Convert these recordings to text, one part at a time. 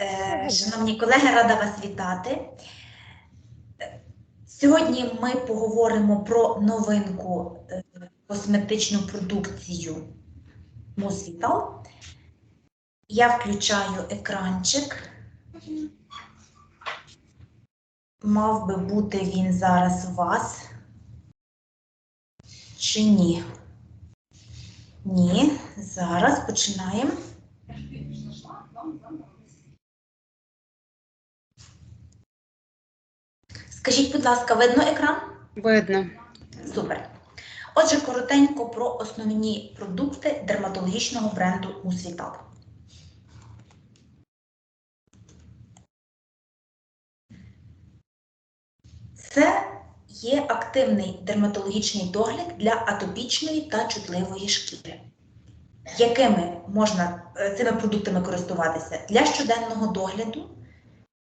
Е, Шановні колеги, рада вас вітати. Сьогодні ми поговоримо про новинку е, косметичну продукцію Мусвітал. Я включаю екранчик. Мав би бути він зараз у вас. Чи ні? Ні. Зараз починаємо. Скажіть, будь ласка, видно екран? Видно. Супер. Отже, коротенько про основні продукти дерматологічного бренду Мусвітал. Це є активний дерматологічний догляд для атопічної та чутливої шкіри. Якими можна е, цими продуктами користуватися для щоденного догляду,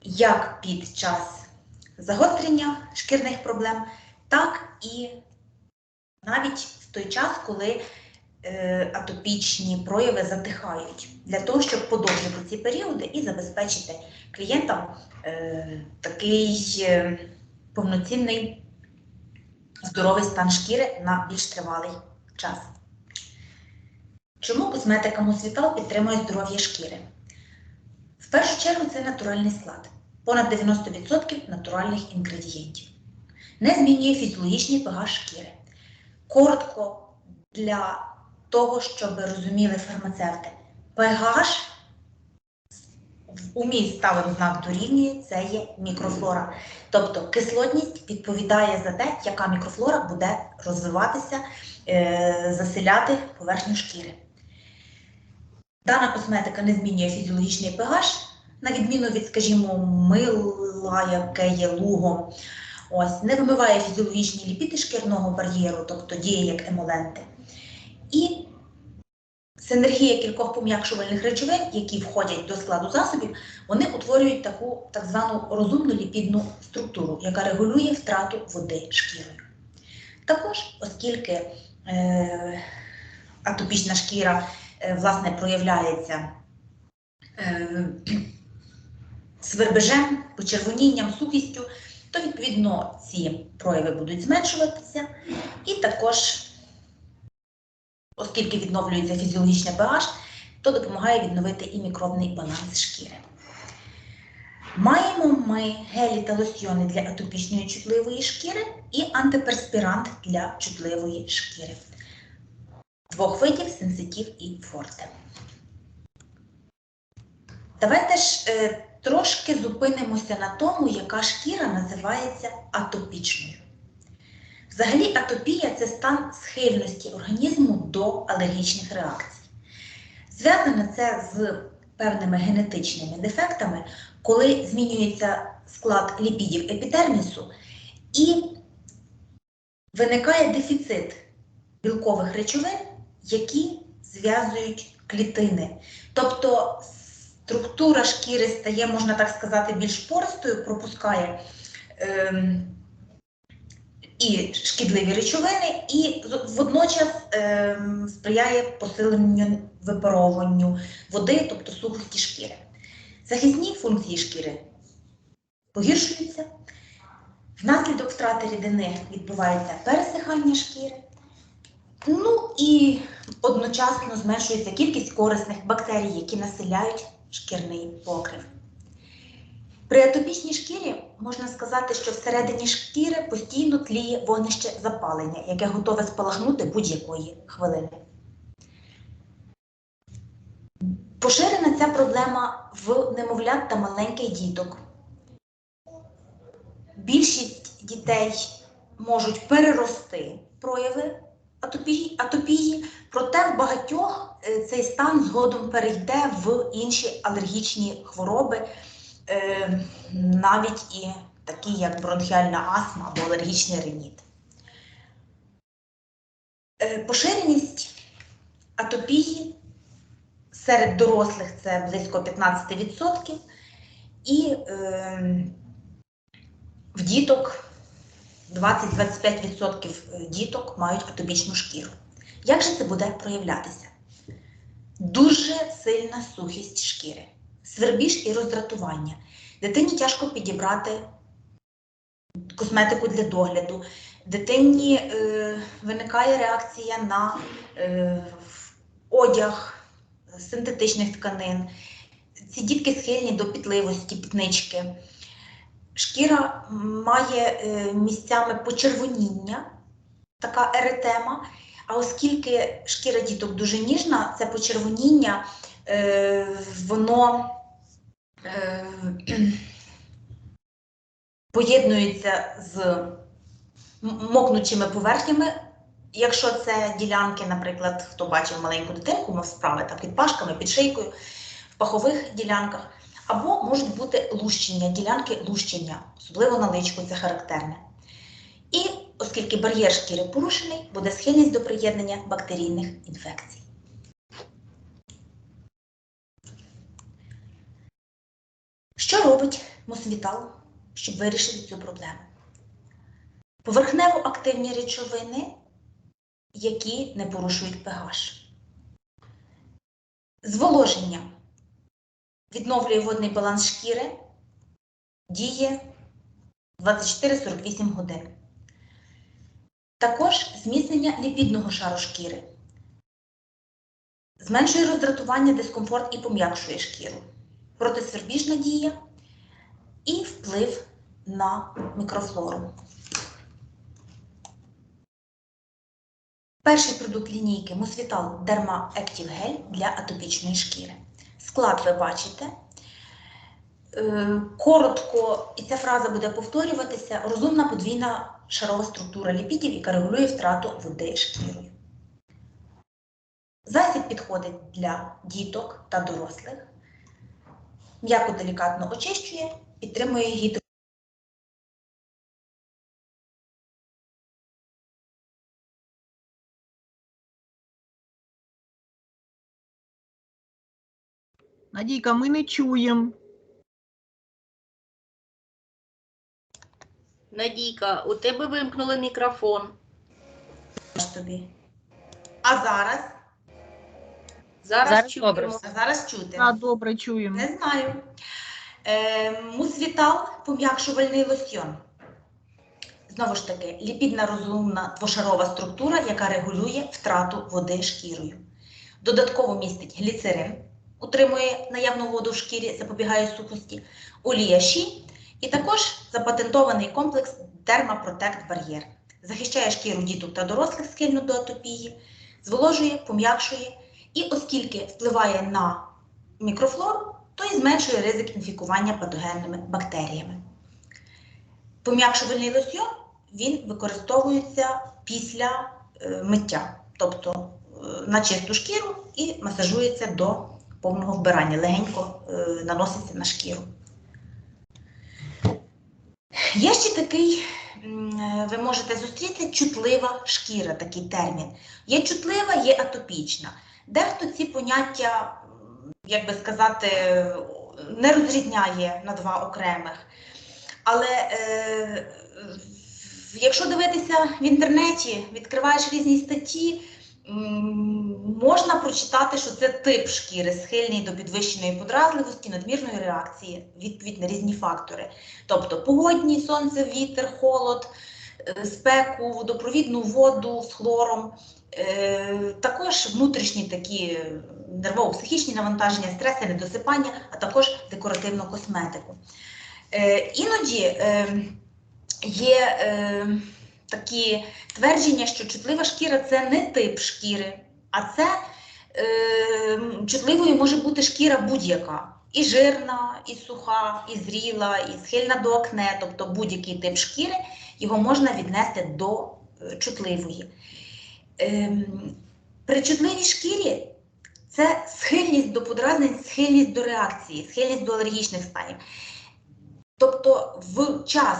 як під час загострення шкірних проблем, так і навіть в той час, коли е, атопічні прояви затихають, для того, щоб подовжити ці періоди і забезпечити клієнтам е, такий повноцінний здоровий стан шкіри на більш тривалий час. Чому косметика Мусвітал підтримує здоров'я шкіри? В першу чергу це натуральний склад понад 90% натуральних інгредієнтів. Не змінює фізіологічний pH шкіри. Коротко для того, щоб розуміли фармацевти, pH в умі ставимо знак дорівнює, це є мікрофлора. Тобто кислотність відповідає за те, яка мікрофлора буде розвиватися, е, заселяти поверхню шкіри. Дана косметика не змінює фізіологічний pH, на відміну від, скажімо, мила, яке є лугом, ось, не вимиває фізіологічні ліпіди шкірного бар'єру, тобто діє як емоленти. І синергія кількох пом'якшувальних речовин, які входять до складу засобів, вони утворюють таку так звану розумну ліпідну структуру, яка регулює втрату води шкірою. Також, оскільки е, атопічна шкіра власне проявляється е, свербежем, почервонінням, сухістю, то відповідно ці прояви будуть зменшуватися. І також, оскільки відновлюється фізіологічне pH, то допомагає відновити і мікробний баланс шкіри. Маємо ми гелі та лосьйони для атопічної чутливої шкіри і антиперспірант для чутливої шкіри. Двох видів сенситив і форте. Давайте ж е, трошки зупинимося на тому, яка шкіра називається атопічною. Взагалі, атопія це стан схильності організму до алергічних реакцій. Зв'язане це з певними генетичними дефектами, коли змінюється склад ліпідів епідермісу і виникає дефіцит білкових речовин, які зв'язують клітини. Тобто структура шкіри стає, можна так сказати, більш пористою, пропускає е, і шкідливі речовини, і водночас е, сприяє посиленню випаровуванню води, тобто сухості шкіри. Захисні функції шкіри погіршуються. Внаслідок втрати рідини відбувається пересихання шкіри. Ну і одночасно зменшується кількість корисних бактерій, які населяють шкірний покрив. При атопічній шкірі можна сказати, що всередині шкіри постійно тліє вогнище запалення, яке готове спалахнути будь-якої хвилини. Поширена ця проблема в немовлят та маленьких діток. Більшість дітей можуть перерости прояви атопії, атопії, проте в багатьох е, цей стан згодом перейде в інші алергічні хвороби, е, навіть і такі, як бронхіальна астма або алергічний риніт. Е, Поширеність атопії серед дорослих це близько 15%, і е, в діток 20-25% діток мають атопічну шкіру. Як же це буде проявлятися? дуже сильна сухість шкіри, свербіж і роздратування. Дитині тяжко підібрати косметику для догляду. Дитині е, виникає реакція на е, одяг синтетичних тканин. Ці дітки схильні до пітливості, пітнички. Шкіра має е, місцями почервоніння, така еретема. А оскільки шкіра діток дуже ніжна, це почервоніння, е, воно е, поєднується з мокнучими поверхнями. Якщо це ділянки, наприклад, хто бачив маленьку дитинку, мав справи там під пашками, під шийкою, в пахових ділянках, або можуть бути лущення, ділянки лущення, особливо на личку, це характерне. І оскільки бар'єр шкіри порушений, буде схильність до приєднання бактерійних інфекцій. Що робить Мосвітал, щоб вирішити цю проблему? Поверхнево активні речовини, які не порушують pH. Зволоження відновлює водний баланс шкіри, діє 24-48 годин. Також зміцнення ліпідного шару шкіри. Зменшує роздратування, дискомфорт і пом'якшує шкіру. Протисвербіжна дія і вплив на мікрофлору. Перший продукт лінійки Мосвітал Derma Active Gel для атопічної шкіри. Склад ви бачите. Е, Коротко, і ця фраза буде повторюватися, розумна подвійна шарова структура ліпідів, яка регулює втрату води шкірою. Засіб підходить для діток та дорослих. М'яко делікатно очищує, підтримує гідро. Надійка, ми не чуємо. Надійка, у тебе вимкнули мікрофон. тобі. А зараз? Зараз, Зараз чуємо. добре. А зараз чути. А, добре, чуємо. Не знаю. Е, мусвітал пом'якшувальний лосьйон. Знову ж таки, ліпідна розумна двошарова структура, яка регулює втрату води шкірою. Додатково містить гліцерин, утримує наявну воду в шкірі, запобігає сухості, олія щі і також запатентований комплекс Dermaprotect Barrier. Захищає шкіру діток та дорослих схильно до атопії, зволожує, пом'якшує і оскільки впливає на мікрофлору, то й зменшує ризик інфікування патогенними бактеріями. Пом'якшувальний лосьйон він використовується після е, миття, тобто е, на чисту шкіру і масажується до повного вбирання, легенько е, наноситься на шкіру. Є ще такий, е, ви можете зустріти чутлива шкіра, такий термін. Є чутлива, є атопічна. Дехто ці поняття, як би сказати, не розрізняє на два окремих. Але е, якщо дивитися в інтернеті, відкриваєш різні статті, можна прочитати, що це тип шкіри, схильний до підвищеної подразливості, надмірної реакції, відповідь на різні фактори. Тобто погодні, сонце, вітер, холод, е, спеку, водопровідну воду з хлором. Е, Також внутрішні такі нервово-психічні навантаження, стреси, недосипання, а також декоративну косметику. Е, Іноді є такі твердження, що чутлива шкіра це не тип шкіри, а це е, чутливою може бути шкіра будь-яка. І жирна, і суха, і зріла, і схильна до акне, тобто будь-який тип шкіри, його можна віднести до е, чутливої. Ем, При чутливій шкірі це схильність до подразнень, схильність до реакції, схильність до алергічних станів. Тобто в час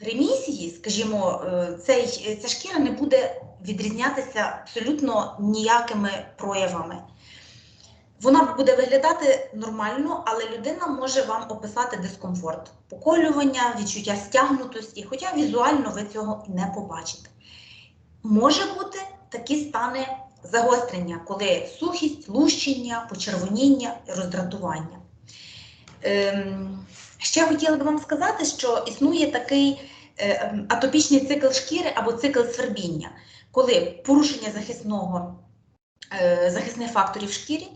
ремісії, скажімо, е, цей, ця шкіра не буде відрізнятися абсолютно ніякими проявами. Вона буде виглядати нормально, але людина може вам описати дискомфорт, поколювання, відчуття стягнутості, хоча візуально ви цього не побачите. Може бути такі стани загострення, коли сухість, лущення, почервоніння, роздратування. Ем, ще хотіла би вам сказати, що існує такий е, ем, атопічний цикл шкіри або цикл свербіння, коли порушення захисного, е, захисних факторів в шкірі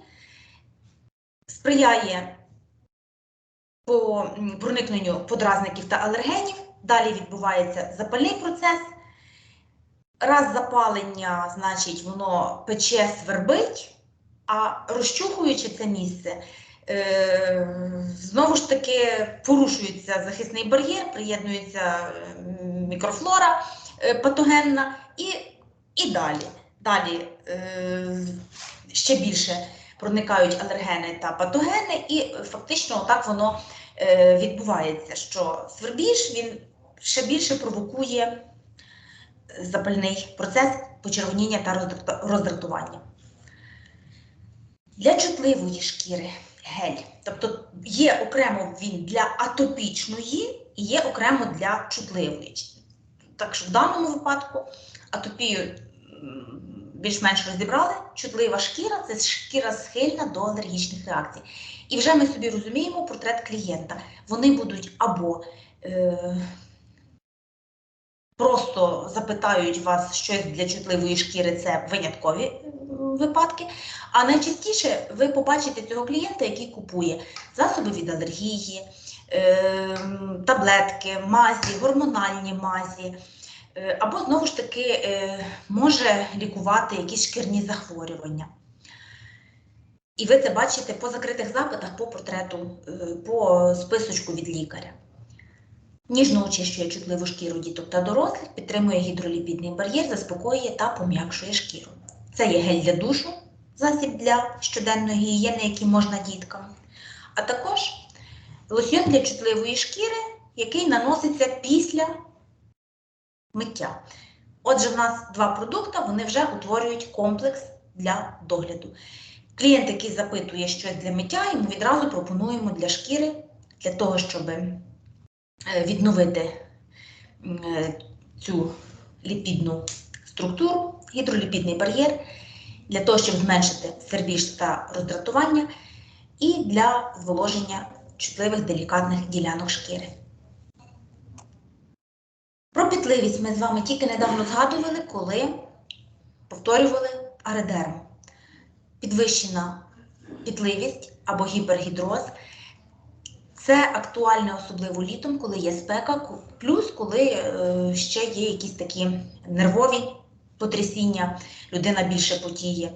сприяє по проникненню подразників та алергенів, далі відбувається запальний процес. Раз запалення, значить, воно пече, свербить, а розчухуючи це місце, е, знову ж таки порушується захисний бар'єр, приєднується мікрофлора е, патогенна і, і далі. Далі е, ще більше проникають алергени та патогени, і фактично так воно е, відбувається, що свербіж він ще більше провокує запальний процес почервоніння та роздратування. Для чутливої шкіри гель. Тобто є окремо він для атопічної і є окремо для чутливої. Так що в даному випадку атопію більш-менш розібрали. Чутлива шкіра це шкіра схильна до алергічних реакцій. І вже ми собі розуміємо портрет клієнта. Вони будуть або е, просто запитають вас щось для чутливої шкіри, це виняткові е, випадки. А найчастіше ви побачите цього клієнта, який купує засоби від алергії, е, таблетки, мазі, гормональні мазі. Е, Або знову ж таки е, може лікувати якісь шкірні захворювання. І ви це бачите по закритих запитах, по портрету, е, по списочку від лікаря. Ніжно очищує чутливу шкіру діток та дорослих, підтримує гідроліпідний бар'єр, заспокоює та пом'якшує шкіру. Це є гель для душу, засіб для щоденної гігієни, який можна діткам. А також лосьйон для чутливої шкіри, який наноситься після миття. Отже, в нас два продукти, вони вже утворюють комплекс для догляду. Клієнт, який запитує щось для миття, йому відразу пропонуємо для шкіри, для того, щоб е, відновити е, цю ліпідну структуру, гідроліпідний бар'єр, для того, щоб зменшити сербіж та роздратування, і для зволоження чутливих делікатних ділянок шкіри. Про пітливість ми з вами тільки недавно згадували, коли повторювали аредерм. Підвищена пітливість або гіпергідроз. Це актуально особливо літом, коли є спека, плюс коли е, ще є якісь такі нервові потрясіння, людина більше потіє.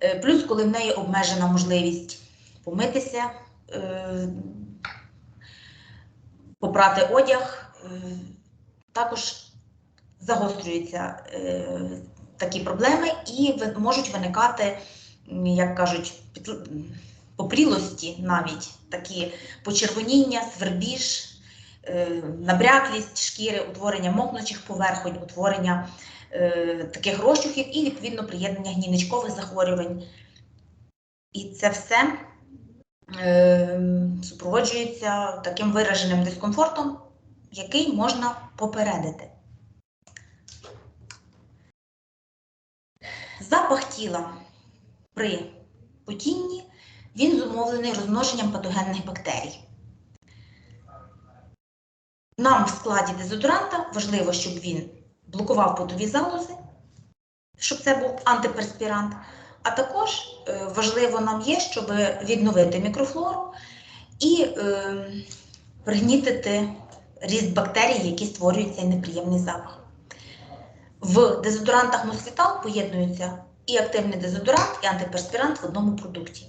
Е, плюс, коли в неї обмежена можливість помитися, е, попрати одяг, також загострюються е, такі проблеми і можуть виникати, як кажуть, попрілості навіть такі почервоніння, свербіж, е, набряклість шкіри, утворення мокнучих поверхонь, утворення е, таких розчухів і відповідно приєднання гнійничкових захворювань. І це все е, супроводжується таким вираженим дискомфортом, який можна попередити. Запах тіла при потінні він зумовлений розмноженням патогенних бактерій. Нам в складі дезодоранта важливо, щоб він блокував потові залози, щоб це був антиперспірант. А також е, важливо нам є, щоб відновити мікрофлору і е, пригнітити ріст бактерій, які створюють цей неприємний запах. В дезодорантах Мосфітал поєднуються і активний дезодорант, і антиперспірант в одному продукті.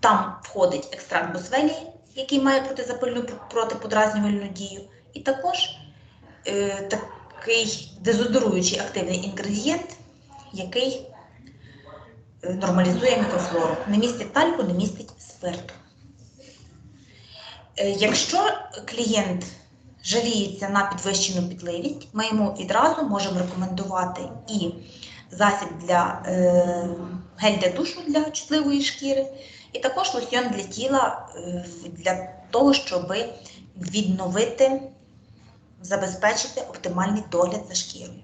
Там входить екстракт босвелії, який має протизапальну протиподразнювальну дію, і також е, такий дезодоруючий активний інгредієнт, який е, нормалізує мікрофлору. Не містить тальку, не містить спирту. Е, Якщо клієнт жаліється на підвищену пітливість, ми йому відразу можемо рекомендувати і засіб для е, гель для душу для чутливої шкіри, і також лосьйон для тіла е, для того, щоб відновити, забезпечити оптимальний догляд за шкірою.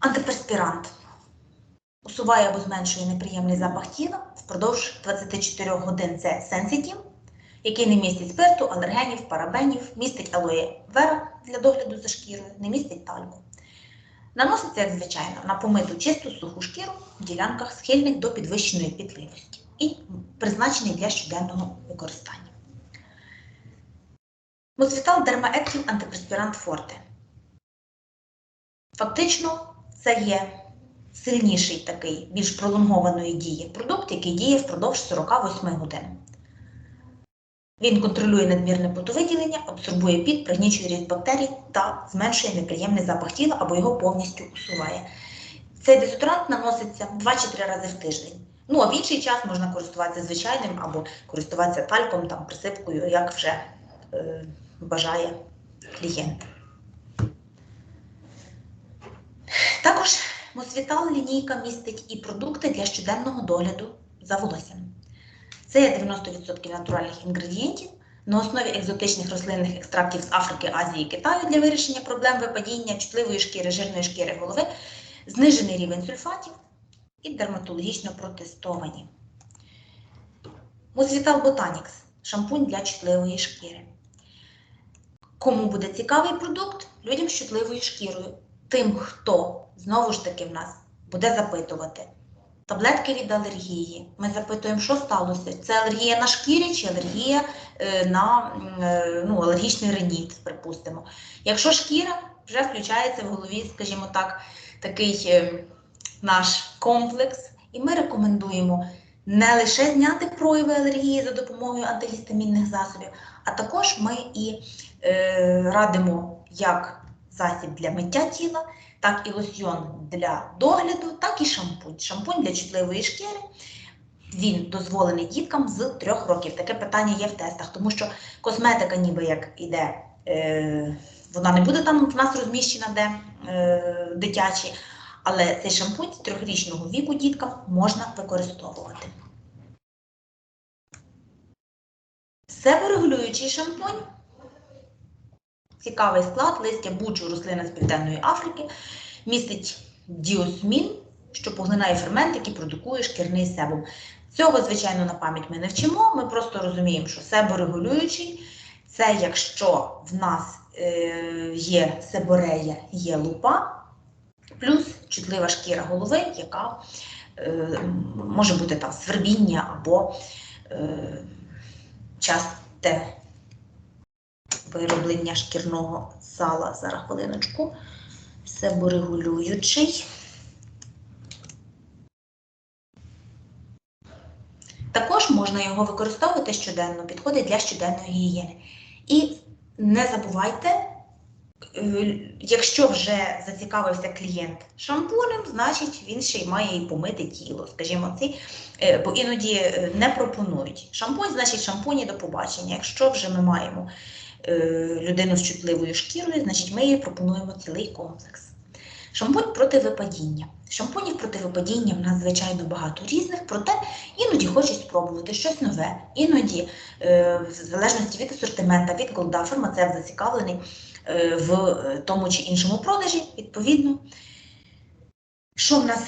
Антиперспірант усуває або зменшує неприємний запах тіла впродовж 24 годин. Це сенситів, який не містить спирту, алергенів, парабенів, містить алоє вера для догляду за шкірою, не містить тальку. Наноситься, як звичайно, на помиту чисту суху шкіру в ділянках схильних до підвищеної пітливості і призначений для щоденного використання. Мосвітал Дермаектів антиперспірант Форте. Фактично, це є сильніший такий, більш пролонгованої дії продукт, який діє впродовж 48 годин. Він контролює надмірне потовиділення, абсорбує піт, пригнічує ріст бактерій та зменшує неприємний запах тіла або його повністю усуває. Цей дезодорант наноситься 2 чи 3 рази в тиждень. Ну, а в інший час можна користуватися звичайним або користуватися тальком, там, присипкою, як вже е, бажає клієнт. Також Мосвітал лінійка містить і продукти для щоденного догляду за волоссям. Це є 90% натуральних інгредієнтів на основі екзотичних рослинних екстрактів з Африки, Азії, Китаю для вирішення проблем випадіння чутливої шкіри, жирної шкіри голови, знижений рівень сульфатів і дерматологічно протестовані. Мосвітал Ботанікс шампунь для чутливої шкіри. Кому буде цікавий продукт? Людям з чутливою шкірою. Тим, хто знову ж таки в нас буде запитувати. Таблетки від алергії. Ми запитуємо, що сталося. Це алергія на шкірі чи алергія е, на е, ну, алергічний реніт, припустимо. Якщо шкіра, вже включається в голові, скажімо так, такий е, наш комплекс, і ми рекомендуємо не лише зняти прояви алергії за допомогою антигістамінних засобів, а також ми і е, радимо як засіб для миття тіла, так і лосьйон для догляду, так і шампунь. Шампунь для чутливої шкіри. Він дозволений діткам з трьох років. Таке питання є в тестах, тому що косметика, ніби як іде, е, вона не буде там в нас розміщена, де е, дитячі, але цей шампунь з трьохрічного віку діткам можна використовувати. Себорегулюючий шампунь. Цікавий склад листя буджу рослина з Південної Африки містить діосмін, що поглинає фермент, який продукує шкірний себум. Цього, звичайно, на пам'ять ми не вчимо. Ми просто розуміємо, що себорегулюючий це якщо в нас е, є себорея, є лупа, плюс чутлива шкіра голови, яка е, може бути там свербіння або е, часте вироблення шкірного сала. Зараз хвилиночку. Себорегулюючий. Також можна його використовувати щоденно, підходить для щоденної гігієни. І не забувайте, е, якщо вже зацікавився клієнт шампунем, значить він ще й має і помити тіло. Скажімо, ці, е, бо іноді е, не пропонують. Шампунь, значить шампуні до побачення. Якщо вже ми маємо людину з чутливою шкірою, значить ми їй пропонуємо цілий комплекс. Шампунь проти випадіння. Шампунів проти випадіння в нас, звичайно, багато різних, проте іноді хочуть спробувати щось нове. Іноді, е, в залежності від асортимента, від голда, фармацевт зацікавлений е, в е, тому чи іншому продажі, відповідно. Що в нас?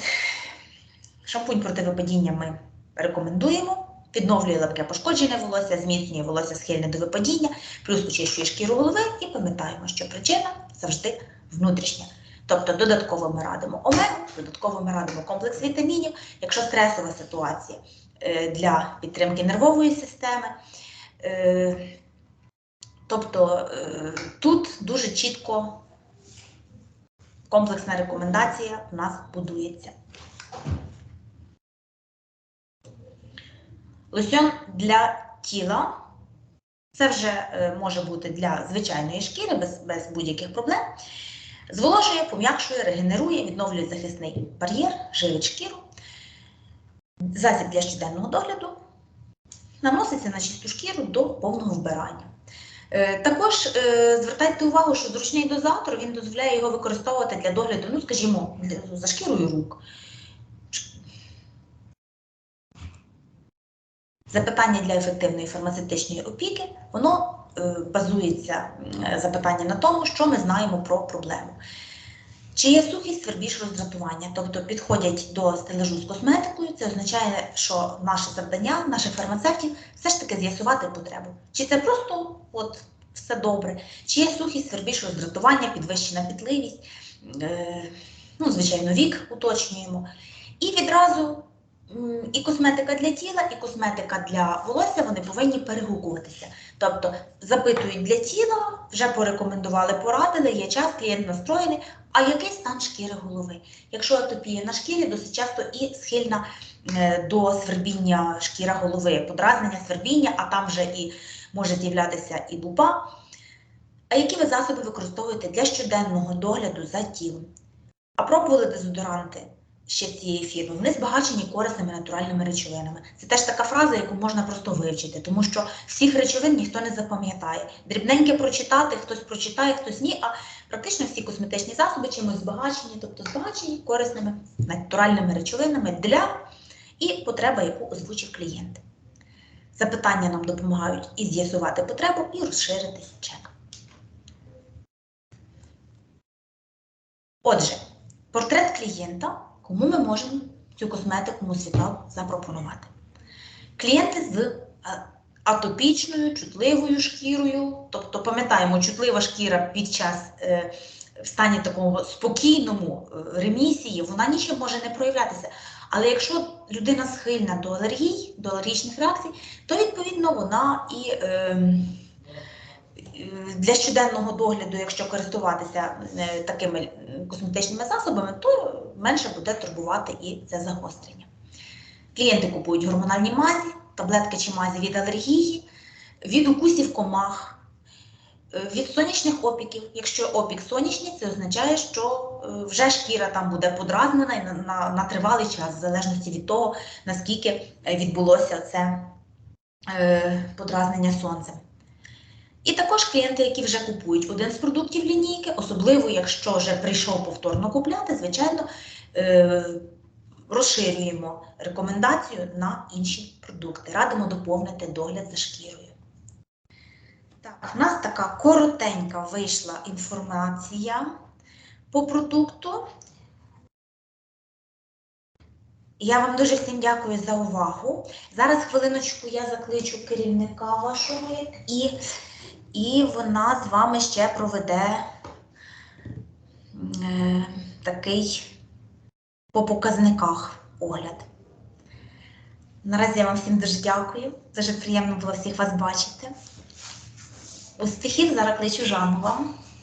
Шампунь проти випадіння ми рекомендуємо. Відновлює лапке пошкоджене волосся, зміцнює волосся схильне до випадіння, плюс очищує шкіру голови і пам'ятаємо, що причина завжди внутрішня. Тобто додатково ми радимо омегу, додатково ми радимо комплекс вітамінів, якщо стресова ситуація е, для підтримки нервової системи. Е, Тобто е, тут дуже чітко комплексна рекомендація у нас будується. Лосьон для тіла. Це вже е, може бути для звичайної шкіри без, без будь-яких проблем. Зволожує, пом'якшує, регенерує, відновлює захисний бар'єр, живить шкіру. Засіб для щоденного догляду наноситься на чисту шкіру до повного вбирання. Е, Також е, звертайте увагу, що зручний дозатор він дозволяє його використовувати для догляду, ну, скажімо, за шкірою рук. Запитання для ефективної фармацевтичної опіки, воно е, базується запитання на тому, що ми знаємо про проблему. Чи є сухість, свербіж, роздратування? Тобто підходять до стележу з косметикою, це означає, що наше завдання, наших фармацевтів, все ж таки з'ясувати потребу. Чи це просто от все добре, чи є сухість, свербіж, роздратування, підвищена пітливість, е, ну, звичайно, вік уточнюємо. І відразу і косметика для тіла, і косметика для волосся вони повинні перегукуватися. Тобто запитують для тіла, вже порекомендували, порадили, є час, клієнт настроєний, а який стан шкіри голови? Якщо атопія на шкірі, досить часто і схильна е, до свербіння шкіра голови, подразнення, свербіння, а там вже і може з'являтися і лупа. А які ви засоби використовуєте для щоденного догляду за тілом? А пробували дезодоранти ще цієї фірми? Вони збагачені корисними натуральними речовинами. Це теж така фраза, яку можна просто вивчити, тому що всіх речовин ніхто не запам'ятає. Дрібненьке прочитати, хтось прочитає, хтось ні, а практично всі косметичні засоби чимось збагачені, тобто збагачені корисними натуральними речовинами для і потреба, яку озвучив клієнт. Запитання нам допомагають і з'ясувати потребу, і розширити чек. Отже, портрет клієнта, кому ми можемо цю косметику Мосвітал запропонувати. Клієнти з е, атопічною, чутливою шкірою, тобто пам'ятаємо, чутлива шкіра під час е, в стані такого спокійному е, ремісії, вона нічим може не проявлятися. Але якщо людина схильна до алергій, до алергічних реакцій, то відповідно вона і е, для щоденного догляду, якщо користуватися е, такими е, косметичними засобами, то менше буде турбувати і це загострення. Клієнти купують гормональні мазі, таблетки чи мазі від алергії, від укусів комах, е, від сонячних опіків. Якщо опік сонячний, це означає, що вже шкіра там буде подразнена на, на, на тривалий час, в залежності від того, наскільки відбулося це е, подразнення сонцем. І також клієнти, які вже купують один з продуктів лінійки, особливо якщо вже прийшов повторно купляти, звичайно, е, розширюємо рекомендацію на інші продукти. Радимо доповнити догляд за шкірою. Так, в нас така коротенька вийшла інформація по продукту. Я вам дуже всім дякую за увагу. Зараз хвилиночку я закличу керівника вашого і, і вона з вами ще проведе е, такий по показниках огляд. Наразі я вам всім дуже дякую. Дуже приємно було всіх вас бачити. Успіхів зараз кличу Жанну вам.